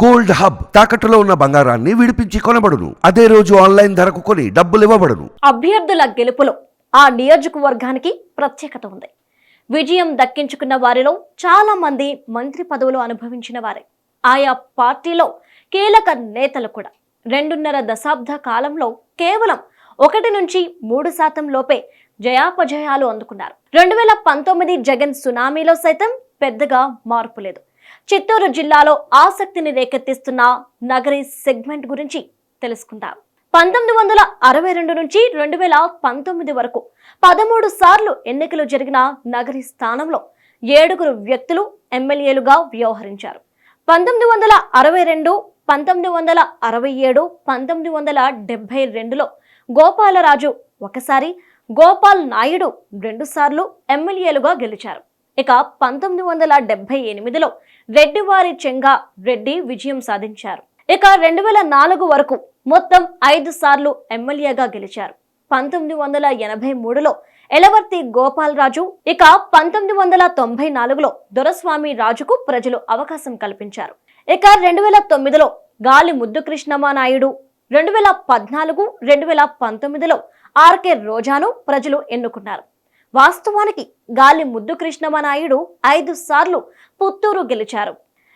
Gold hub తాకట్టులో ఉన్న బంగారాన్ని విడిపించి కొనబడును. అదే రోజు ఆన్లైన్ ధరకు కొని డబ్బులు ఇవ్వబడును. అభ్యర్థుల గెలుపులో ఆ నియోజకవర్గానికి ప్రత్యేకత ఉంది. విజయం దక్కించుకున్న వారిలో చాలా మంది మంత్రి పదవులు అనుభవించిన వారే. ఆయా పార్టీలో కీలక నేతలు కూడా. రెండున్నర దశాబ్ద కాలంలో కేవలం ఒకటి నుంచి మూడు శాతం లోపే జయాపజయాలు అందుకున్నారు. రెండు వేల పంతొమ్మిది జగన్ సునామీలో సైతం పెద్దగా మార్పు లేదు. చిత్తూరు జిల్లాలో ఆసక్తిని రేకెత్తిస్తున్న నగరి సెగ్మెంట్ గురించి తెలుసుకుందాం. పంతొమ్మిది వందల అరవై రెండు నుంచి రెండు వేల పంతొమ్మిది వరకు పదమూడు సార్లు ఎన్నికలు జరిగిన నగరి స్థానంలో ఏడుగురు వ్యక్తులు ఎమ్మెల్యేలుగా వ్యవహరించారు. పంతొమ్మిది వందల అరవై రెండు పంతొమ్మిది వందల అరవై ఏడు పంతొమ్మిది వందల డెబ్బై రెండులో గోపాలరాజు ఒకసారి గోపాల్ నాయుడు రెండుసార్లు ఎమ్మెల్యేలుగా గెలిచారు. ఇక పంతొమ్మిది వందల డెబ్బై ఎనిమిదిలో రెడ్డివారి చెంగా రెడ్డి విజయం సాధించారు. ఇక రెండు వేల నాలుగు వరకు మొత్తం ఐదు సార్లు ఎమ్మెల్యేగా గెలిచారు. పంతొమ్మిది వందల ఎనభై మూడులో ఎలవర్తి గోపాలరాజు ఇక పంతొమ్మిది వందల తొంభై నాలుగులో దొరస్వామి రాజుకు ప్రజలు అవకాశం కల్పించారు. ఇక రెండు వేల తొమ్మిదిలో గాలి ముద్దు కృష్ణమ్మ నాయుడు రెండు వేల పద్నాలుగు రెండు వేల పంతొమ్మిదిలో ఆర్కే రోజాను ప్రజలు ఎన్నుకున్నారు. వాస్తవానికి గాలి ముద్దు కృష్ణమనాయుడు ఐదు సార్లు పుత్తూరు గెలిచారు.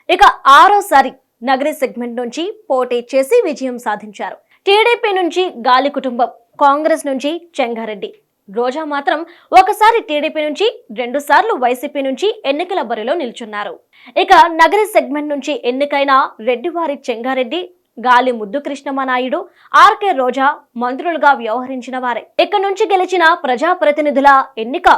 ఇక ఆరోసారి నగరి సెగ్మెంట్ నుంచి పోటీ చేసి విజయం సాధించారు. టీడీపీ నుంచి గాలి కుటుంబం కాంగ్రెస్ నుంచి చెంగారెడ్డి. రోజా మాత్రం ఒకసారి టీడీపీ నుంచి రెండు సార్లు వైసీపీ నుంచి ఎన్నికల బరిలో నిల్చున్నారు. ఇక నగరి సెగ్మెంట్ నుంచి ఎన్నికైన రెడ్డివారి చెంగారెడ్డి గాలి ముద్దు కృష్ణమనాయుడు ఆర్కే రోజా మంత్రులుగా వ్యవహరించిన వారే. ఇక్కడ నుంచి గెలిచిన ప్రజాప్రతినిధుల ఎన్నిక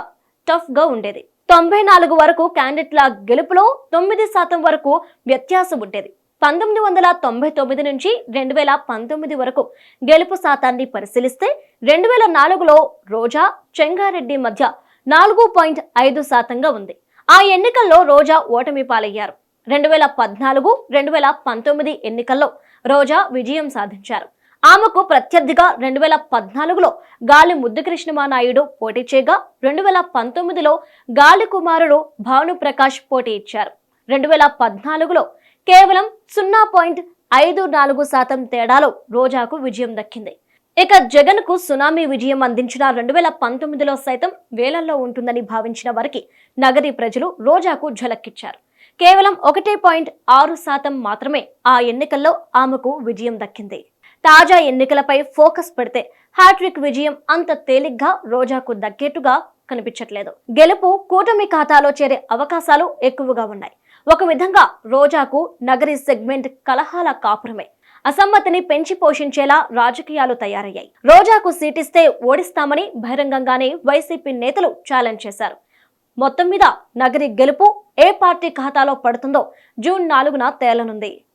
టఫ్గా ఉండేది. తొంభై నాలుగు వరకు క్యాండిడేట్ల గెలుపులో తొమ్మిది శాతం వరకు వ్యత్యాసం ఉండేది. పంతొమ్మిది వందల తొంభై తొమ్మిది నుంచి రెండు వేల పంతొమ్మిది వరకు గెలుపు శాతాన్ని పరిశీలిస్తే రెండు వేల నాలుగులో రోజా చెంగారెడ్డి మధ్య నాలుగు పాయింట్ ఐదు శాతంగా ఉంది. ఆ ఎన్నికల్లో రోజా ఓటమి పాలయ్యారు. రెండు వేల పద్నాలుగు రెండు వేల పంతొమ్మిది ఎన్నికల్లో రోజా విజయం సాధించారు. ఆమెకు ప్రత్యర్థిగా రెండు వేల పద్నాలుగులో గాలి ముద్దుకృష్ణమా నాయుడు పోటీ చేయగా రెండు వేల పంతొమ్మిదిలో గాలి కుమారుడు భాను ప్రకాష్ పోటీ ఇచ్చారు. రెండు వేల పద్నాలుగులో కేవలం సున్నా పాయింట్ ఐదు నాలుగు శాతం తేడాలో రోజాకు విజయం దక్కింది. ఇక జగన్కు సునామీ విజయం అందించిన రెండు వేల పంతొమ్మిదిలో సైతం వేలల్లో ఉంటుందని భావించిన వారికి నగరి ప్రజలు రోజాకు ఝలక్కిచ్చారు. కేవలం ఒకటి పాయింట్ ఆరు శాతం మాత్రమే ఆ ఎన్నికల్లో ఆమెకు విజయం దక్కింది. తాజా ఎన్నికలపై ఫోకస్ పెడితే హ్యాట్రిక్ విజయం అంత తేలిగ్గా రోజాకు దక్కేట్టుగా కనిపించట్లేదు. గెలుపు కూటమి ఖాతాలో చేరే అవకాశాలు ఎక్కువగా ఉన్నాయి. ఒక విధంగా రోజాకు నగరి సెగ్మెంట్ కలహాల కాపురమే. అసమ్మతిని పెంచి పోషించేలా రాజకీయాలు తయారయ్యాయి. రోజాకు సీటిస్తే ఓడిస్తామని బహిరంగంగానే వైసీపీ నేతలు ఛాలెంజ్ చేశారు. మొత్తం మీద నగరి గెలుపు ఏ పార్టీ ఖాతాలో పడుతుందో జూన్ నాలుగున తేలనుంది.